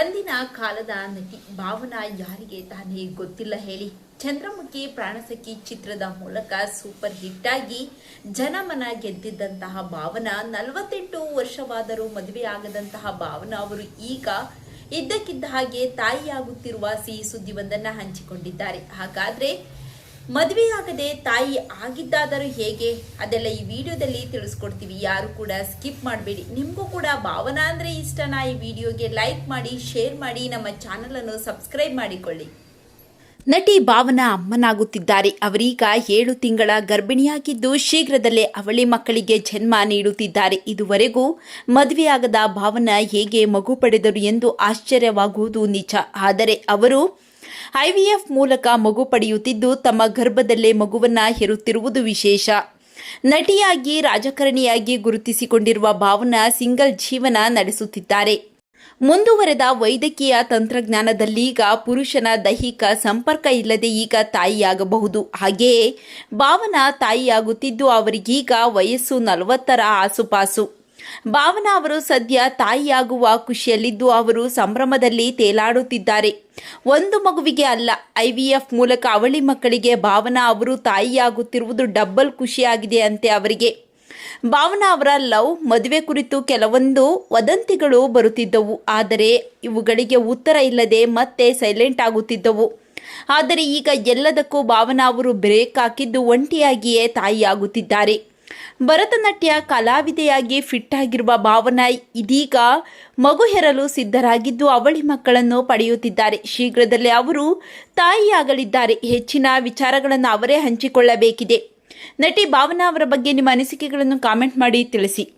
ಅಂದಿನ ಕಾಲದ ನಟಿ ಭಾವನಾ ಯಾರಿಗೆ ತಾನೇ ಗೊತ್ತಿಲ್ಲ ಹೇಳಿ. ಚಂದ್ರಮುಖಿ ಪ್ರಾಣಸಖಿ ಚಿತ್ರದ ಮೂಲಕ ಸೂಪರ್ ಹಿಟ್ ಆಗಿ ಜನಮನ ಗೆದ್ದಿದ್ದಂತಹ ಭಾವನಾ ನಲವತ್ತೆಂಟು ವರ್ಷವಾದರೂ ಮದುವೆ ಆಗದಂತಹ ಭಾವನಾ ಅವರು ಈಗ ಇದ್ದಕ್ಕಿದ್ದ ಹಾಗೆ ತಾಯಿಯಾಗುತ್ತಿರುವ ಸಿಹಿ ಸುದ್ದಿ ಒಂದನ್ನು ಹಂಚಿಕೊಂಡಿದ್ದಾರೆ. ಹಾಗಾದ್ರೆ ಮದುವೆಯಾಗದೆ ತಾಯಿ ಆಗಿದ್ದಾದರೂ ಹೇಗೆ? ಅದೆಲ್ಲ ಈ ವಿಡಿಯೋದಲ್ಲಿ ತಿಳಿಸ್ಕೊಡ್ತೀವಿ. ಯಾರು ಕೂಡ ಸ್ಕಿಪ್ ಮಾಡಬೇಡಿ. ನಿಮಗೂ ಕೂಡ ಭಾವನಾ ಅಂದರೆ ಇಷ್ಟನಾ ಈ ವಿಡಿಯೋಗೆ? ಲೈಕ್ ಮಾಡಿ ಶೇರ್ ಮಾಡಿ, ನಮ್ಮ ಚಾನಲನ್ನು ಸಬ್ಸ್ಕ್ರೈಬ್ ಮಾಡಿಕೊಳ್ಳಿ. ನಟಿ ಭಾವನಾ ಅಮ್ಮನಾಗುತ್ತಿದ್ದಾರೆ. ಅವರೀಗ ಏಳು ತಿಂಗಳ ಗರ್ಭಿಣಿಯಾಗಿದ್ದು ಶೀಘ್ರದಲ್ಲೇ ಅವಳಿ ಮಕ್ಕಳಿಗೆ ಜನ್ಮ ನೀಡುತ್ತಿದ್ದಾರೆ. ಇದುವರೆಗೂ ಮದುವೆಯಾಗದ ಭಾವನಾ ಹೇಗೆ ಮಗು ಪಡೆದರು ಎಂದು ಆಶ್ಚರ್ಯವಾಗುವುದು ನಿಜ. ಆದರೆ ಅವರು ಐವಿಎಫ್ ಮೂಲಕ ಮಗು ಪಡೆಯುತ್ತಿದ್ದು ತಮ್ಮ ಗರ್ಭದಲ್ಲೇ ಮಗುವನ್ನ ಹೆರುತ್ತಿರುವುದು ವಿಶೇಷ. ನಟಿಯಾಗಿ, ರಾಜಕಾರಣಿಯಾಗಿ ಗುರುತಿಸಿಕೊಂಡಿರುವ ಭಾವನಾ ಸಿಂಗಲ್ ಜೀವನ ನಡೆಸುತ್ತಿದ್ದಾರೆ. ಮುಂದುವರೆದ ವೈದ್ಯಕೀಯ ತಂತ್ರಜ್ಞಾನದಲ್ಲೀಗ ಪುರುಷನ ದೈಹಿಕ ಸಂಪರ್ಕ ಇಲ್ಲದೆ ಈಗ ತಾಯಿಯಾಗಬಹುದು. ಹಾಗೆಯೇ ಭಾವನಾ ತಾಯಿಯಾಗುತ್ತಿದ್ದು ಅವರಿಗೀಗ ವಯಸ್ಸು ನಲವತ್ತರ ಆಸುಪಾಸು. ಭಾವನಾ ಅವರು ಸದ್ಯ ತಾಯಿಯಾಗುವ ಖುಷಿಯಲ್ಲಿದ್ದು ಅವರು ಸಂಭ್ರಮದಲ್ಲಿ ತೇಲಾಡುತ್ತಿದ್ದಾರೆ. ಒಂದು ಮಗುವಿಗೆ ಅಲ್ಲ ಐವಿಎಫ್ ಮೂಲಕ ಅವಳಿ ಮಕ್ಕಳಿಗೆ ಭಾವನಾ ಅವರು ತಾಯಿಯಾಗುತ್ತಿರುವುದು ಡಬ್ಬಲ್ ಖುಷಿಯಾಗಿದೆ ಅಂತೆ ಅವರಿಗೆ. ಭಾವನಾ ಅವರ ಲವ್ ಮದುವೆ ಕುರಿತು ಕೆಲವೊಂದು ವದಂತಿಗಳು ಬರುತ್ತಿದ್ದವು. ಆದರೆ ಇವುಗಳಿಗೆ ಉತ್ತರ ಇಲ್ಲದೆ ಮತ್ತೆ ಸೈಲೆಂಟ್ ಆಗುತ್ತಿದ್ದವು. ಆದರೆ ಈಗ ಎಲ್ಲದಕ್ಕೂ ಭಾವನಾ ಅವರು ಬ್ರೇಕ್ ಹಾಕಿದ್ದು ಒಂಟಿಯಾಗಿಯೇ ತಾಯಿಯಾಗುತ್ತಿದ್ದಾರೆ. ಭರತನಾಟ್ಯ ಕಲಾವಿದೆಯಾಗಿ ಫಿಟ್ ಆಗಿರುವ ಭಾವನಾ ಇದೀಗ ಮಗು ಹೆರಲು ಸಿದ್ಧರಾಗಿದ್ದು ಅವಳಿ ಮಕ್ಕಳನ್ನು ಪಡೆಯುತ್ತಿದ್ದಾರೆ. ಶೀಘ್ರದಲ್ಲೇ ಅವರು ತಾಯಿಯಾಗಲಿದ್ದಾರೆ. ಹೆಚ್ಚಿನ ವಿಚಾರಗಳನ್ನು ಅವರೇ ಹಂಚಿಕೊಳ್ಳಬೇಕಿದೆ. ನಟಿ ಭಾವನಾ ಅವರ ಬಗ್ಗೆ ನಿಮ್ಮ ಅನಿಸಿಕೆಗಳನ್ನು ಕಾಮೆಂಟ್ ಮಾಡಿ ತಿಳಿಸಿ.